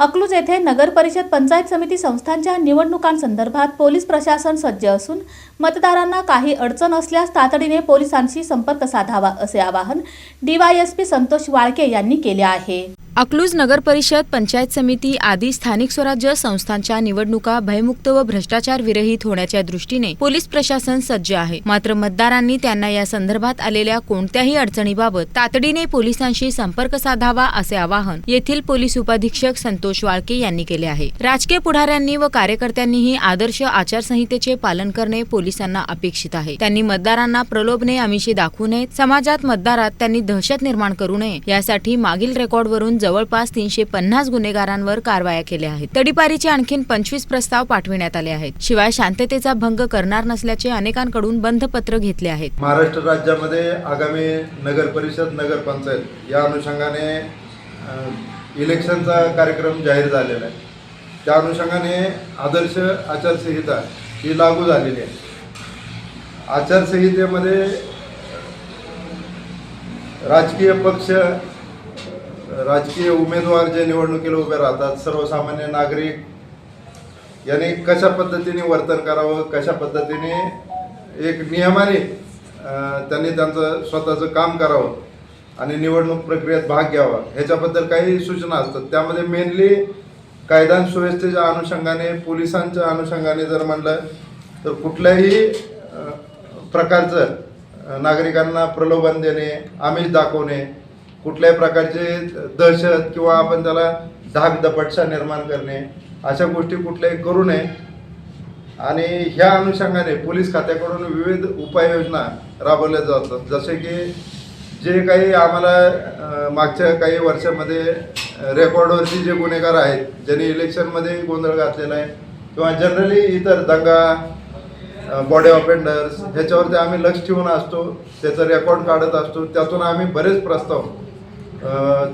अकलूज येथे नगर परिषद पंचायत समिती संस्थांच्या निवडणुकांसंदर्भात पोलीस प्रशासन सज्ज असून मतदारांना काही अडचण असल्यास तातडीने पोलिसांशी संपर्क साधावा असे आवाहन डीवायएसपी संतोष वाळके यांनी केले आहे. अकलूज नगर परिषद पंचायत समिती आदी स्थानिक स्वराज्य संस्थांच्या निवडणुका भयमुक्त व भ्रष्टाचार विरहित होण्याच्या दृष्टीने पोलीस प्रशासन सज्ज आहे. मात्र मतदारांनी त्यांना या संदर्भात आलेल्या कोणत्याही अडचणीबाबत तातडीने पोलिसांशी संपर्क साधावा असे आवाहन येथील पोलीस उपाधीक्षक संतोष वाळके यांनी केले आहे. राजकीय पुढाऱ्यांनी व कार्यकर्त्यांनीही आदर्श आचारसंहितेचे पालन करणे पोलिसांना अपेक्षित आहे. त्यांनी मतदारांना प्रलोभने आमिषी दाखवू नयेत समाजात मतदारात त्यांनी दहशत निर्माण करू नये यासाठी मागील रेकॉर्डवरून जवळपास तीनशे पन्नास गुन्हेगारांवर कारवाया केल्या आहेत. तडीपारीचे आणखीन पंचवीस प्रस्ताव पाठविण्यात आले आहेत. शिवाय शांततेचा भंग करणार नसल्याचे अनेकांकडून बंधपत्र घेतले आहेत. महाराष्ट्र राज्यामध्ये आगामी नगर परिषद नगरपंचायत या अनुषंगाने इलेक्शनचा कार्यक्रम जाहीर झालेला आहे. त्या अनुषंगाने आदर्श आचारसंहिता ही लागू झालेली आहे. आचारसंहितेमध्ये राजकीय पक्ष राजकीय उमेदवार जे निवडणुकीला उभे राहतात सर्वसामान्य नागरिक यांनी कशा पद्धतीने वर्तन करावं कशा पद्धतीने एक नियमाने त्यांनी त्यांचं स्वतःचं काम करावं आणि निवडणूक प्रक्रियेत भाग घ्यावा ह्याच्याबद्दल काही सूचना असतात. त्यामध्ये मेनली कायदा सुव्यवस्थेच्या अनुषंगाने पोलिसांच्या अनुषंगाने जर म्हणलं तर कुठल्याही प्रकारचं नागरिकांना प्रलोभन देणे आमिष दाखवणे कुठल्याही प्रकारचे दहशत किंवा आपण त्याला धाक दपटशा निर्माण करणे अशा गोष्टी कुठल्याही करू नये. आणि ह्या अनुषंगाने पोलीस खात्याकडून विविध उपाययोजना राबवल्या जातात. जसे की जे काही आम्हाला मागच्या काही वर्षामध्ये रेकॉर्डवरती जे गुन्हेगार आहेत ज्यांनी इलेक्शनमध्ये गोंधळ घातलेला आहे किंवा जनरली इतर दंगा बॉडी ऑफेंडर्स ह्याच्यावरती आम्ही लक्ष ठेवून असतो त्याचं रेकॉर्ड काढत असतो त्यातून आम्ही बरेच प्रस्ताव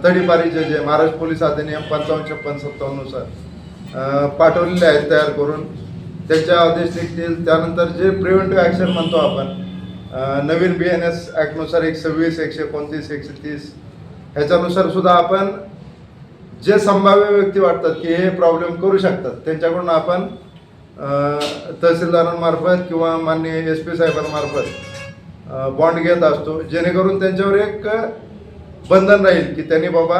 तडीपारीचे जे महाराष्ट्र पोलीस अधिनियम पंचावन्न छप्पन सत्तावन्नुसार पाठवलेले आहेत तयार करून. त्याच्या आदेश निघतील त्यानंतर जे प्रिव्हेंटिव्ह ॲक्शन म्हणतो आपण नवीन बी एन एस ॲक्टनुसार एकशे वीस एकशे एकोणतीस एकशे तीस ह्याच्यानुसार सुद्धा आपण जे संभाव्य व्यक्ती वाटतात की हे प्रॉब्लेम करू शकतात त्यांच्याकडून आपण तहसीलदारांमार्फत किंवा माननीय एस पी साहेबांमार्फत बॉन्ड घेत असतो. जेणेकरून त्यांच्यावर एक बंधन राहील की त्यांनी बाबा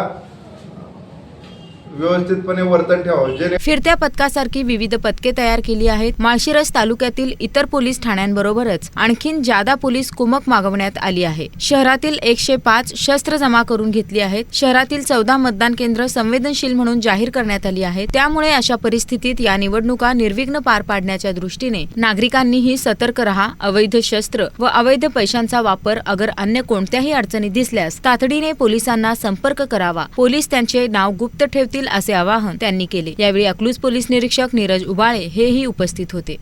व्यवस्थितपणे वर्तन ठेवावं. जेणे फिरत्या पथकासारखी विविध पथके तयार केली आहेत. माळशिरस तालुक्यातील इतर पोलीस ठाण्यांबरोबरच आणखीन जादा पोलीस कुमक मागवण्यात आली आहे. शहरातील एकशे पाच शस्त्र जमा करून घेतली आहेत. शहरातील चौदा मतदान केंद्र संवेदनशील म्हणून जाहीर करण्यात आली आहेत त्यामुळे अशा परिस्थितीत या निवडणुका निर्विघ्न पार पाडण्याच्या दृष्टीने नागरिकांनीही सतर्क रहा. अवैध शस्त्र व अवैध पैशांचा वापर अगर अन्य कोणत्याही अडचणी दिसल्यास तातडीने पोलिसांना संपर्क करावा. पोलीस त्यांचे नाव गुप्त ठेवतील असे आवाहन त्यांनी केले. यावेळी अकलूज पोलीस निरीक्षक नीरज उबाळे हेही उपस्थित होते.